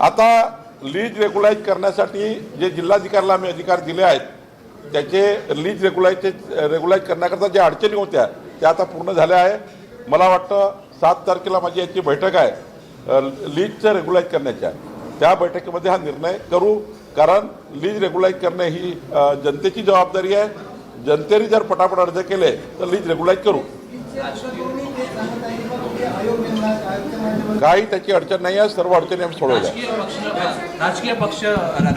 आता lease regularise करण्यासाठी जे जिल्हाधिकाऱ्याला आम्ही अधिकार दिले आहेत त्याचे लीज रेग्युलाइज रेग्युलाइज करण्याकरता ज्या अडचणी होत्या त्या आता पूर्ण झाल्या आहे मला वाटतं सात तारखेला माझी याची बैठक आहे लीजचं रेग्युलाइज करण्याच्या. त्या बैठकीमध्ये हा निर्णय करू कारण लीज रेग्युलाइज करणे ही जनतेची जबाबदारी आहे. जनतेने जर पटापट अर्ज केले तर लीज रेग्युलाइज करू. काही त्याची अडचण नाही आहे सर्व अडचणी आम्ही सोडवल्या. राजकीय पक्ष राजकीय पक्ष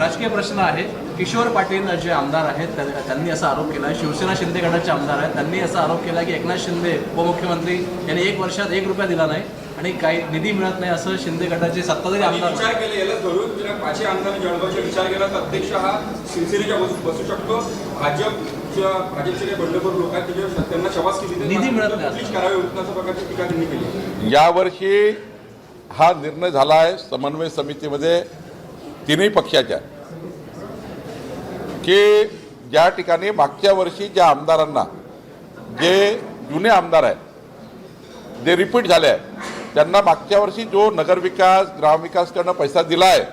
राजकीय प्रश्न आहे. किशोर पाटील जे आमदार आहेत त्या- त्यांनी असा आरोप केला शिवसेना शिंदे गटाचे आमदार आहेत. त्यांनी असा आरोप केला की एकनाथ शिंदे उपमुख्यमंत्री यांनी एक वर्षात एक रुपया दिला नाही आणि काही निधी मिळत नाही असं शिंदे गटाचे सत्ताधारी आमदार विचार केले याला धरून पाचही आमदारांनी जळगावचा विचार केला तर अध्यक्ष हा शिवसेनेच्या बसू बसू शकतो. भाजपच्या भाजपचे काही बंडखोर लोक आहेत त्याच्यावर त्यांना शबास केली निधी मिळत नाही. प्लीज करावे होत अशा प्रकारची टीका त्यांनी केली यावर्षी हा निर्णय झाला आहे समन्वय समितीमध्ये तिन्ही पक्षाच्या. की ज्या ठिकाणी मागच्या वर्षी ज्या आमदारांना जे जुने आमदार आहेत जे रिपीट झाले आहेत त्यांना मागच्या वर्षी जो नगरविकास ग्रामविकासकडनं पैसा दिला आहे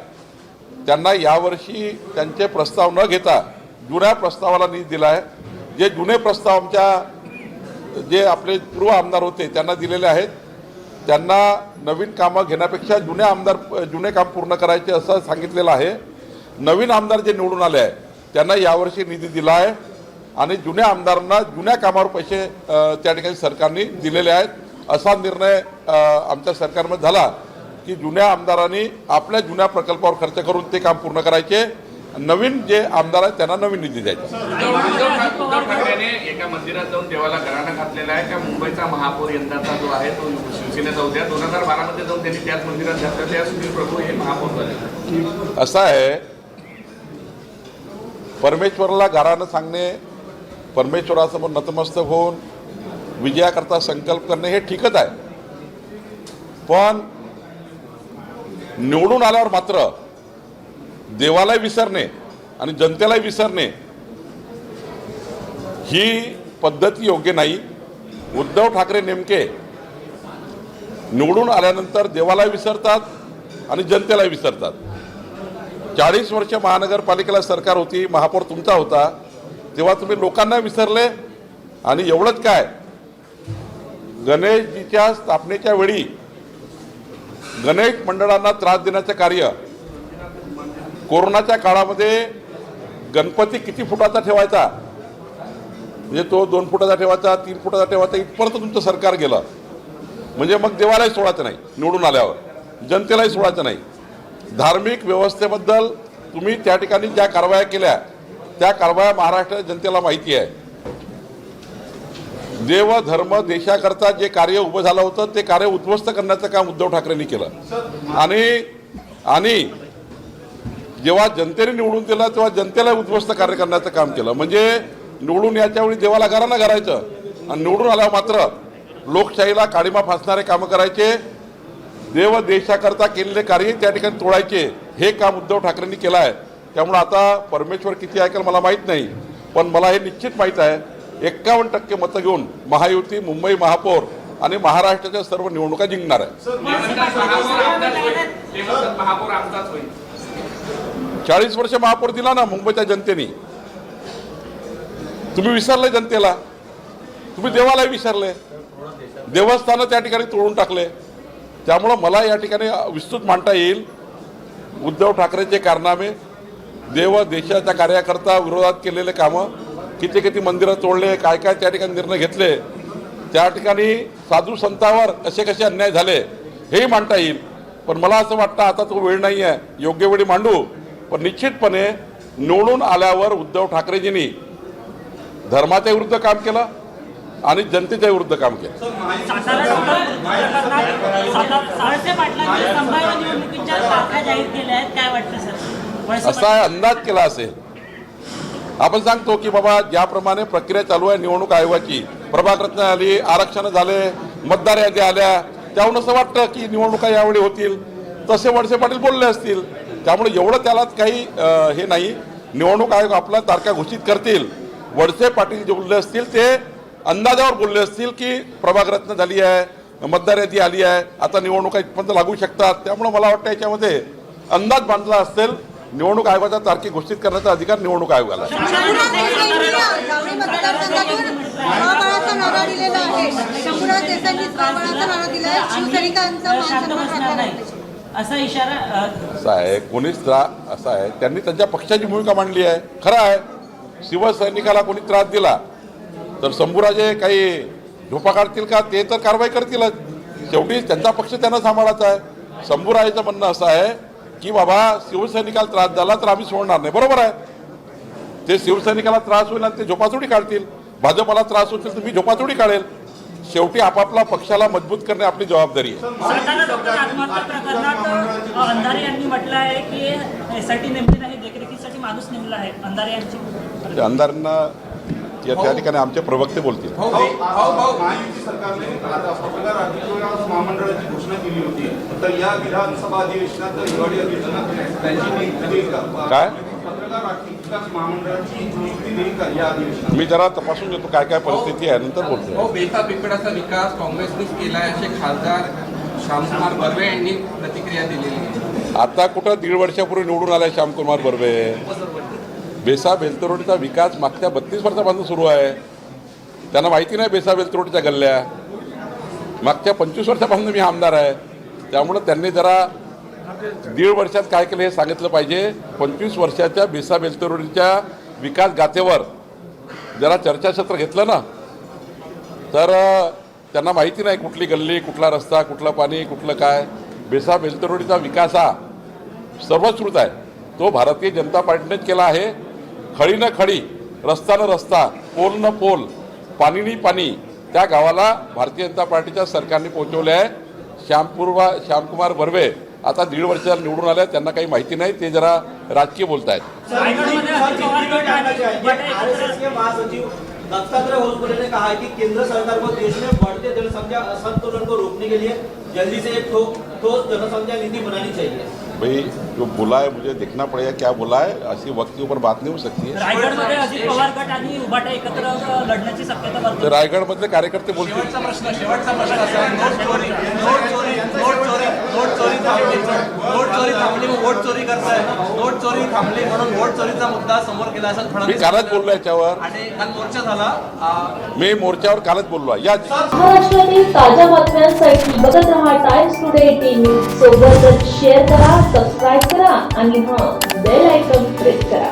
त्यांना यावर्षी त्यांचे प्रस्ताव न घेता जुन्या प्रस्तावाला निधी दिला आहे जे जुने प्रस्ताव आमच्या जे आपले पूर्व आमदार होते त्यांना दिलेले आहेत. त्यांना नवीन कामं घेण्यापेक्षा जुने आमदार जुने काम पूर्ण करायचे असं सांगितलेलं आहे. नवीन आमदार जे निवडून आले आहे त्यांना यावर्षी निधी दिला आहे आणि जुन्या आमदारांना जुन्या कामावर पैसे त्या ठिकाणी सरकारने दिलेले आहेत. असा निर्णय आमच्या सरकारमध्ये झाला की जुन्या आमदारांनी आपल्या जुन्या प्रकल्पावर खर्च करून ते काम पूर्ण करायचे. नवीन जे आमदार आहेत त्यांना नवीन निधी द्यायचा. उद्धव ठाक- उद्धव ठाकरेने एका मंदिरात जाऊन देवाला घराणा घातलेला आहे. का मुंबईचा महापौर यंदाचा जो आहे तो शिवसेनेचा होत्या दोन हजार बारामध्ये जाऊन त्यांनी त्याच मंदिरात घातलं त्या सुनील प्रभू हे महापौर झाले. असं आहे परमेश्वराला गारानं सांगणे परमेश्वरासमोर नतमस्तक होऊन विजयाकरता संकल्प करणे हे ठीकच आहे. पण निवडून आल्यावर मात्र देवालाही विसरणे आणि जनतेलाही विसरणे ही पद्धती योग्य नाही. उद्धव ठाकरे नेमके निवडून आल्यानंतर देवालाही विसरतात आणि जनतेलाही विसरतात. चाळीस वर्ष महानगरपालिकेला सरकार होती महापौर तुमचा होता. तेव्हा तुम्ही लोकांना विसरले आणि एवढंच काय? गणेशजीच्या स्थापनेच्या वेळी गणेश मंडळांना त्रास देण्याचं कार्य कोरोनाच्या काळामध्ये गणपती किती फुटाचा ठेवायचा? म्हणजे तो दोन फुटाचा ठेवायचा तीन फुटाचा ठेवायचा इथपर्यंत तुमचं सरकार गेलं. म्हणजे मग देवालाही सोडायचं नाही निवडून आल्यावर. जनतेलाही सोडायचं नाही. धार्मिक व्यवस्थेबद्दल तुम्ही त्या ठिकाणी ज्या कारवाया केल्या त्या कारवाया महाराष्ट्राच्या जनतेला माहिती आहे. देव धर्म देशाकरता जे कार्य उभं झालं होतं ते कार्य उद्ध्वस्त करण्याचं काम उद्धव ठाकरेंनी केलं. आणि आणि जेव्हा जनतेने निवडून दिला तेव्हा जनतेला उद्ध्वस्त कार्य करण्याचं काम केलं. म्हणजे निवडून याच्या वेळी देवाला घरानं करायचं आणि निवडून आल्यावर मात्र लोकशाहीला काळीमा फासणारे कामं करायचे. देव देशाकरता केलेले कार्य त्या ठिकाणी तोडायचे. हे काम उद्धव ठाकरेंनी केलं आहे. त्यामुळे आता परमेश्वर किती ऐकेल मला माहीत नाही. पण मला हे निश्चित माहीत आहे एक्कावन्न टक्के मतं घेऊन महायुती मुंबई महापौर आणि महाराष्ट्राच्या सर्व निवडणुका जिंकणार आहे. चाळीस वर्ष महापौर दिला ना मुंबईच्या जनतेने. तुम्ही विसरले जनतेला. तुम्ही देवालाही विसरले. देवस्थानं त्या ठिकाणी तोडून टाकले. त्यामुळं मला या ठिकाणी विस्तृत मांडता येईल. उद्धव ठाकरेचे कारनामे देव देशाच्या कार्याकरता विरोधात केलेले कामं किती किती मंदिरं तोडले काय काय त्या ठिकाणी निर्णय घेतले त्या ठिकाणी साधू संतावर कसे कसे अन्याय झाले हेही मांडता येईल. पण मला असं वाटतं आता तो वेळ नाही आहे योग्य वेळी मांडू. पण निश्चितपणे निवडून आल्यावर उद्धव ठाकरेजींनी धर्माच्या विरुद्ध काम केलं आणि जनतेच्या विरुद्ध काम केलं. असा अंदाज केला असेल. आपण सांगतो की बाबा ज्याप्रमाणे प्रक्रिया चालू आहे निवडणूक आयोगाची प्रभाग रचना आली आरक्षण झाले मतदार याद्या आल्या त्याहून असं वाटतं की निवडणुका यावेळी होतील. तसे वळसे पाटील बोलले असतील. त्यामुळे एवढं त्याला काही हे नाही. निवडणूक आयोग आपला तारखा घोषित करतील. वडसे पाटील जे बोलले असतील ते अंदाजावर बोलले असतील की प्रभाग झाली आहे मतदार यादी आली आहे आता निवडणुका इथपर्यंत लागू शकतात. त्यामुळे मला वाटतं याच्यामध्ये अंदाज बांधला असेल निवडणूक आयोगाचा तारखे घोषित करण्याचा अधिकार निवडणूक आयोगाला आहे. असा इशारा असा आहे. कोणीच त्रास असा आहे. त्यांनी त्यांच्या पक्षाची भूमिका मांडली आहे. खरं आहे. शिवसैनिकाला कोणी त्रास दिला तर शंभूराजे काही झोपा काढतील का? ते तर कारवाई करतीलच. शेवटी त्यांचा पक्ष त्यांना सांभाळायचा आहे. शंभूराजेचं म्हणणं असं आहे की बाबा शिवसैनिकाला त्रास झाला तर आम्ही सोडणार नाही. बरोबर आहे. ते शिवसैनिकाला त्रास होईल आणि ते झोपाचोडी काढतील. भाजपला त्रास होतील तर मी झोपाचोडी काढेल. शेवटी आपापला पक्षाला मजबूत करणे आपली जबाबदारी आहे. सातारा डॉक्टर आत्महत्या प्रकरणात अ, अंधारे यांनी म्हटलं आहे की एस आय टी नेमली नाही देखरेखीसाठी माणूस नेमला आहे अंधारे यांची. ते आमदारांना त्या त्या ठिकाणी आमचे प्रवक्ते बोलतील. महामंडळाची घोषणा केली होती. तर या विधानसभा अधिवेशनात काय? पत्रकार राजकीय विकास महामंडळाची नियुक्ती देईल का या अधिवेशनात? मी जरा तपासून घेतो काय काय परिस्थिती आहे नंतर बोलतो हो बेता पिपळाचा विकास काँग्रेसनेच केला आहे असे खासदार श्यामकुमार बर्वे यांनी प्रतिक्रिया दिलेली आहे. आता कुठं दीड वर्षापूर्वी निवडून आलाय श्यामकुमार बर्वे? बेसा बेलतरोडीचा विकास मागच्या बत्तीस वर्षापासून सुरू आहे. त्यांना माहिती नाही बेसा बेलतरोडीच्या गल्ल्या. मागच्या पंचवीस वर्षापासून मी आमदार आहे. त्यामुळं त्यांनी जरा दीड वर्षात काय केलं हे सांगितलं पाहिजे. पंचवीस वर्षाच्या बिसा बेलतरुडीच्या विकास गाथेवर जरा चर्चासत्र घेतलं ना तर त्यांना माहिती नाही कुठली गल्ली कुठला रस्ता कुठलं पाणी कुठलं काय. बेसा बेलतरोडीचा विकास हा सर्वश्रुत आहे. तो भारतीय जनता पार्टीनेच केला आहे. खडी न खडी रस्ता न रस्ता पोल न पोल पाणी न पाणी त्या गावाला भारतीय जनता पार्टीच्या सरकारने पोहोचवले आहे श्यामपूर्वा श्यामकुमार बर्वे आता दीड वर्षाला निवडून आले त्यांना काही माहिती नाही ते जरा राजकीय बोलत आहेत दत्तात्रेय ने कहा है कि केंद्र सरकार को देश में बढ़ते जनसंख्या असंतुलन को रोकने के लिए जल्दी से एक ठोस जनसंख्या नीति बनानी चाहिए। भाई जो बोला है मुझे देखना पड़ेगा क्या बोला है ऐसी वक्त के ऊपर बात नहीं हो सकती है। कार्यकर्ते बोलतील. नोट चोरी थांबली. नोट चोरी थांबली मग वोट चोरी करताय. नोट चोरी थांबली म्हणून वोट चोरीचा मुद्दा समोर केला असं मी कालच बोललो याच्यावर. आणि काल मोर्चा झाला. मी मोर्चावर कालच बोललो आहे. या महाराष्ट्रातील ताज्या बातम्यांसाठी बघत रहा टाइम्स टुडे न्यूज सोबतच शेअर करा सबस्क्राईब करा आणि हां बेल आयकॉन प्रेस करा.